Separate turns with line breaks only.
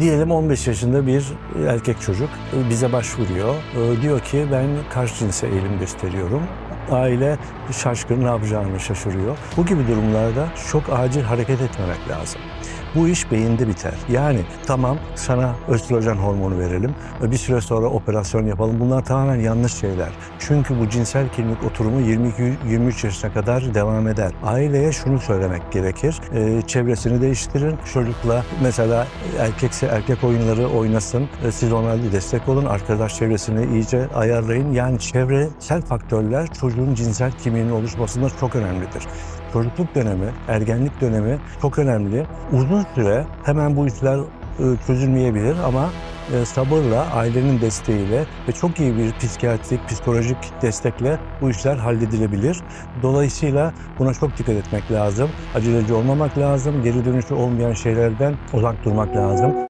Diyelim 15 yaşında bir erkek çocuk bize başvuruyor. E, Diyor ki ben karşı cinse eğilim gösteriyorum. Aile şaşkın ne yapacağını şaşırıyor. Bu gibi durumlarda çok acil hareket etmemek lazım. Bu iş beyinde biter. Yani tamam sana östrojen hormonu verelim. ve Bir süre sonra operasyon yapalım. Bunlar tamamen yanlış şeyler. Çünkü bu cinsel kimlik oturumu 22-23 yaşına kadar devam eder. Aileye şunu söylemek gerekir. Ee, çevresini değiştirin. Çocukla mesela erkekse erkek oyunları oynasın. Ee, siz ona destek olun. Arkadaş çevresini iyice ayarlayın. Yani çevresel faktörler çocuğun cinsel kimliğinin oluşmasında çok önemlidir. Çocukluk dönemi, ergenlik dönemi çok önemli. Uzun süre hemen bu işler e, çözülmeyebilir ama e, sabırla, ailenin desteğiyle ve çok iyi bir psikiyatrik, psikolojik destekle bu işler halledilebilir. Dolayısıyla buna çok dikkat etmek lazım. Aceleci olmamak lazım. Geri dönüşü olmayan şeylerden uzak durmak lazım.